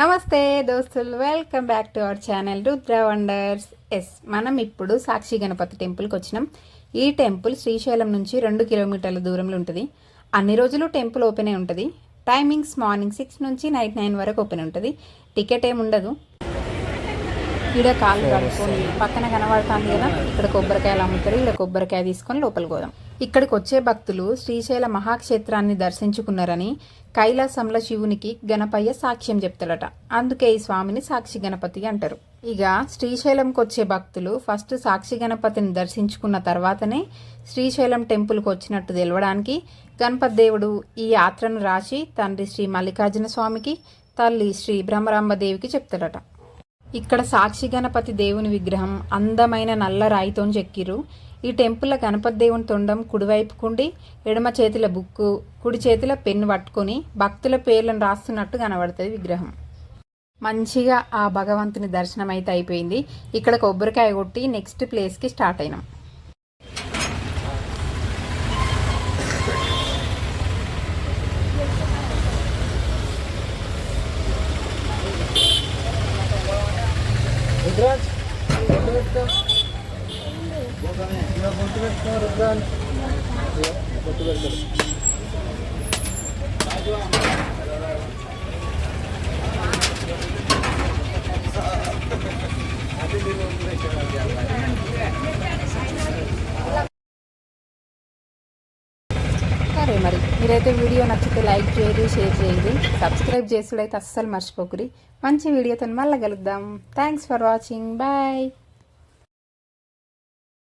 నమస్తే దోస్తులు welcome back to our channel Rudra wonders. Yes మనం ఇప్పుడు సాక్షి గణపతి టెంపుల్కి వచ్చినాం. ఈ టెంపుల్ శ్రీశైలం నుంచి రెండు కిలోమీటర్ల దూరంలో ఉంటుంది. అన్ని రోజులు టెంపుల్ ఓపెనే ఉంటుంది. టైమింగ్స్ మార్నింగ్ సిక్స్ నుంచి నైట్ నైన్ వరకు ఓపెన్ ఉంటుంది. టికెట్ ఏమి ఉండదు. ఈడ కాళ్ళు కడుక్కొని పక్కన కనబడుతుంది కదా ఇక్కడ కొబ్బరికాయలు అమ్ముతారు ఇక్కడ కొబ్బరికాయ తీసుకొని లోపలికి పోదాం. ఇక్కడికి వచ్చే భక్తులు శ్రీశైల మహాక్షేత్రాన్ని దర్శించుకున్నారని కైలాసంలో శివునికి గణపయ్య సాక్ష్యం చెప్తాడట. అందుకే ఈ స్వామిని సాక్షి గణపతి అంటారు. ఇక శ్రీశైలంకి వచ్చే భక్తులు ఫస్ట్ సాక్షి గణపతిని దర్శించుకున్న తర్వాతనే శ్రీశైలం టెంపుల్కి వచ్చినట్టు తెలవడానికి గణపతి దేవుడు ఈ యాత్రను రాసి తండ్రి శ్రీ మల్లికార్జున స్వామికి తల్లి శ్రీ బ్రహ్మరాంబదేవికి చెప్తాడట. ఇక్కడ సాక్షి గణపతి దేవుని విగ్రహం అందమైన నల్ల రాయితో చెక్కిరు ఈ టెంపుల్లో గణపతి దేవుని తొండం కుడివైపుకుండి ఎడమ చేతుల బుక్కు కుడి చేతుల పెన్ను పట్టుకొని భక్తుల పేర్లను రాస్తున్నట్టు కనబడుతుంది విగ్రహం. మంచిగా ఆ భగవంతుని దర్శనం అయితే అయిపోయింది. ఇక్కడ కొబ్బరికాయ కొట్టి నెక్స్ట్ ప్లేస్కి స్టార్ట్ అయినాం. రుద్రాజ్ బొట్టు పెట్టుకో ఇలా బొట్టు పెట్టుకో రుద్రాజ్ ఇలా బొట్టు పెట్టుకో సరే మరి. మీరైతే వీడియో నచ్చితే లైక్ చేయండి షేర్ చేయండి. సబ్స్క్రైబ్ చేసుడైతే అస్సలు మర్చిపోకురి. మంచి వీడియోతో మళ్ళీ కలుద్దాం. Thanks for watching. బాయ్.